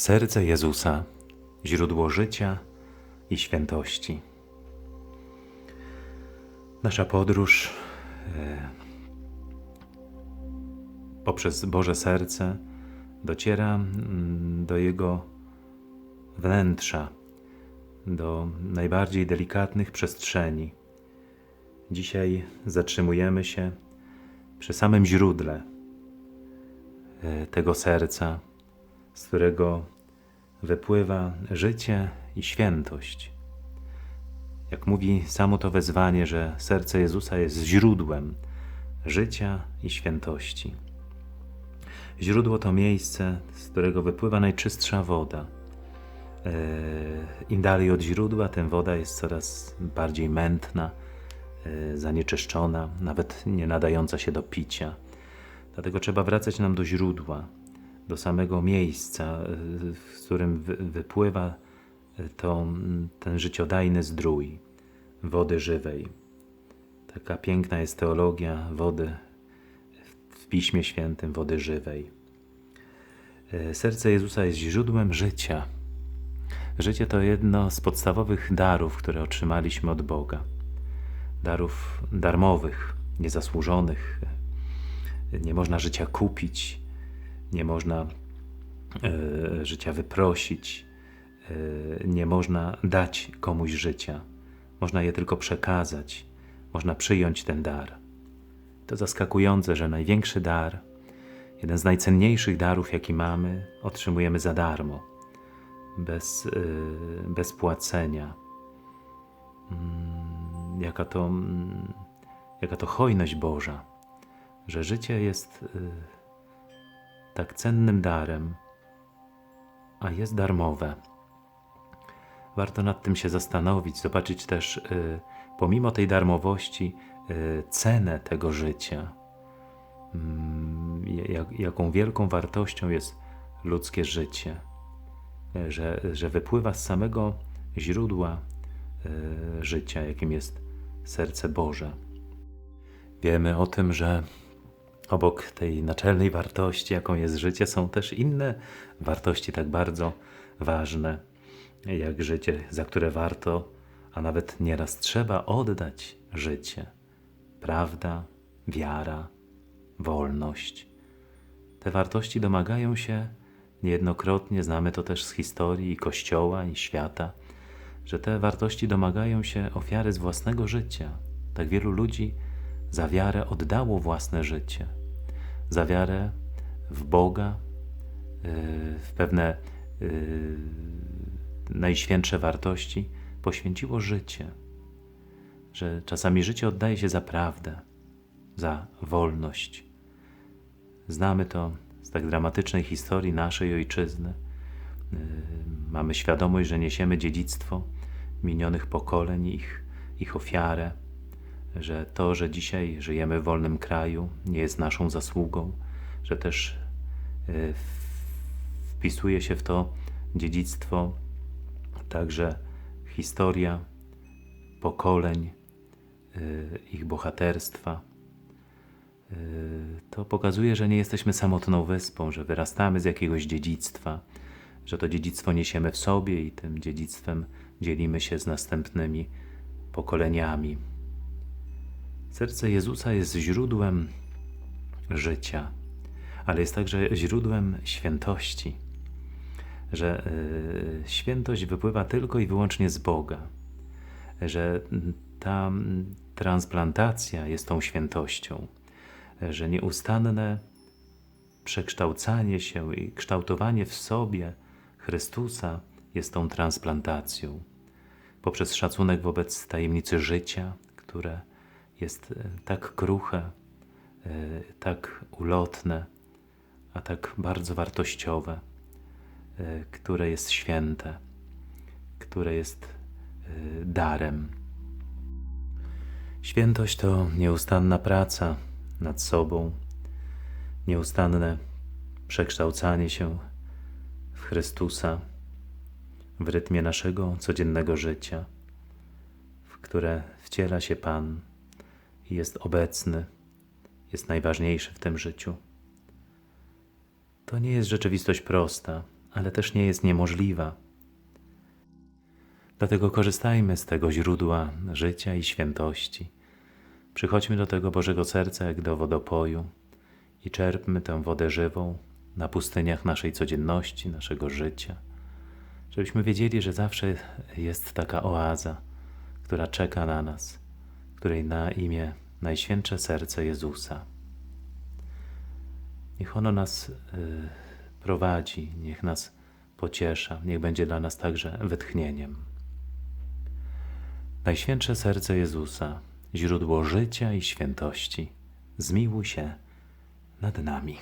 Serce Jezusa, źródło życia i świętości. Nasza podróż e, poprzez Boże Serce dociera mm, do Jego wnętrza, do najbardziej delikatnych przestrzeni. Dzisiaj zatrzymujemy się przy samym źródle e, tego serca, z którego wypływa życie i świętość. Jak mówi samo to wezwanie, że serce Jezusa jest źródłem życia i świętości. Źródło to miejsce, z którego wypływa najczystsza woda. E, Im dalej od źródła, tym woda jest coraz bardziej mętna, e, zanieczyszczona, nawet nie nadająca się do picia. Dlatego trzeba wracać nam do źródła, do samego miejsca, e, w którym wy- wypływa e, to, ten życiodajny zdrój wody żywej. Taka piękna jest teologia wody w Piśmie Świętym, wody żywej. E, Serce Jezusa jest źródłem życia. Życie to jedno z podstawowych darów, które otrzymaliśmy od Boga. Darów darmowych, niezasłużonych. Nie można życia kupić, nie można e, życia wyprosić, e, nie można dać komuś życia. Można je tylko przekazać, można przyjąć ten dar. To zaskakujące, że największy dar, jeden z najcenniejszych darów, jaki mamy, otrzymujemy za darmo, bez, y, bez płacenia. Mm, Jaka to, mm, jaka to hojność Boża, że życie jest tak cennym darem, a jest darmowe. Warto nad tym się zastanowić, zobaczyć też, y, pomimo tej darmowości, y, cenę tego życia. Mm, jak, jaką wielką wartością jest ludzkie życie, Y, że, że wypływa z samego źródła życia, jakim jest serce Boże. Wiemy o tym, że obok tej naczelnej wartości, jaką jest życie, są też inne wartości tak bardzo ważne, jak życie, za które warto, a nawet nieraz trzeba oddać życie. Prawda, wiara, wolność. Te wartości domagają się niejednokrotnie, znamy to też z historii i Kościoła i świata, że te wartości domagają się ofiary z własnego życia. Tak wielu ludzi za wiarę oddało własne życie. Za wiarę w Boga, yy, w pewne yy, najświętsze wartości poświęciło życie. Że czasami życie oddaje się za prawdę, za wolność. Znamy to z tak dramatycznej historii naszej ojczyzny. Yy, Mamy świadomość, że niesiemy dziedzictwo minionych pokoleń, ich, ich ofiarę, że to, że dzisiaj żyjemy w wolnym kraju, nie jest naszą zasługą, że też yy, wpisuje się w to dziedzictwo także historia pokoleń, yy, ich bohaterstwa. Yy, To pokazuje, że nie jesteśmy samotną wyspą, że wyrastamy z jakiegoś dziedzictwa, że to dziedzictwo niesiemy w sobie i tym dziedzictwem dzielimy się z następnymi pokoleniami. Serce Jezusa jest źródłem życia, ale jest także źródłem świętości. Że y, świętość wypływa tylko i wyłącznie z Boga, że ta transplantacja jest tą świętością, że nieustanne przekształcanie się i kształtowanie w sobie Chrystusa jest tą transplantacją. Poprzez szacunek wobec tajemnicy życia, które jest e, tak kruche, e, tak ulotne, a tak bardzo wartościowe, e, które jest święte, które jest darem. Świętość to nieustanna praca nad sobą, nieustanne przekształcanie się w Chrystusa w rytmie naszego codziennego życia, w które wciela się Pan jest obecny, jest najważniejszy w tym życiu. To nie jest rzeczywistość prosta, ale też nie jest niemożliwa. Dlatego korzystajmy z tego źródła życia i świętości. Przychodźmy do tego Bożego Serca jak do wodopoju i czerpmy tę wodę żywą na pustyniach naszej codzienności, naszego życia, żebyśmy wiedzieli, że zawsze jest taka oaza, która czeka na nas, której na imię Najświętsze Serce Jezusa. Niech ono nas y, prowadzi, niech nas pociesza, niech będzie dla nas także wytchnieniem. Najświętsze Serce Jezusa, źródło życia i świętości, zmiłuj się nad nami.